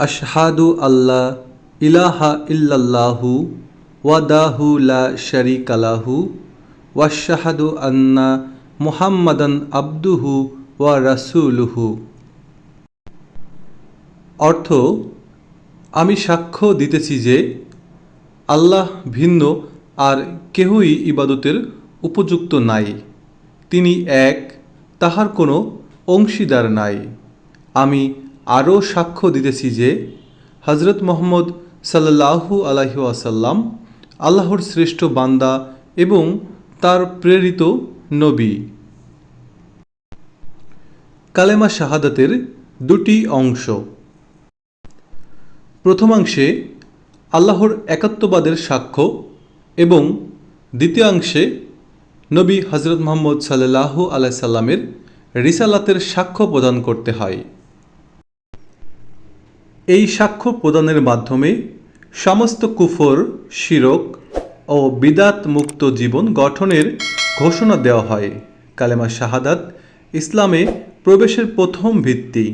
আশহাদু আল্লাহ ইলাহা ইল্লাল্লাহু ওয়াদাহু লা শারিকালাহু ওয়াশাহাদু আন্না মুহাম্মাদান আব্দুহু ওয়া রাসূলুহু। অর্থ, আমি সাক্ষ্য দিতেছি যে আল্লাহ ভিন্ন আর কেহই ইবাদতের উপযুক্ত নাই। তিনি এক, তাহার কোনো অংশীদার নাই। আমি আরও সাক্ষ্য দিতেছি যে হজরত মোহাম্মদ সাল্লাহু আলাইহি আসাল্লাম আল্লাহর শ্রেষ্ঠ বান্দা এবং তার প্রেরিত নবী। কালেমা শাহাদাতের দুটি অংশ। প্রথমাংশে আল্লাহর একাত্মবাদের সাক্ষ্য এবং দ্বিতীয়াংশে নবী হজরত মোহাম্মদ সাল্লাহ আলাই সাল্লামের রিসালাতের সাক্ষ্য প্রদান করতে হয়। এই সাক্ষ্য প্রদানের মাধ্যমে সমস্ত কুফর, শিরক ও বিদাত মুক্ত জীবন গঠনের ঘোষণা দেওয়া হয়। কালেমা শাহাদাত ইসলামে প্রবেশের প্রথম ভিত্তি।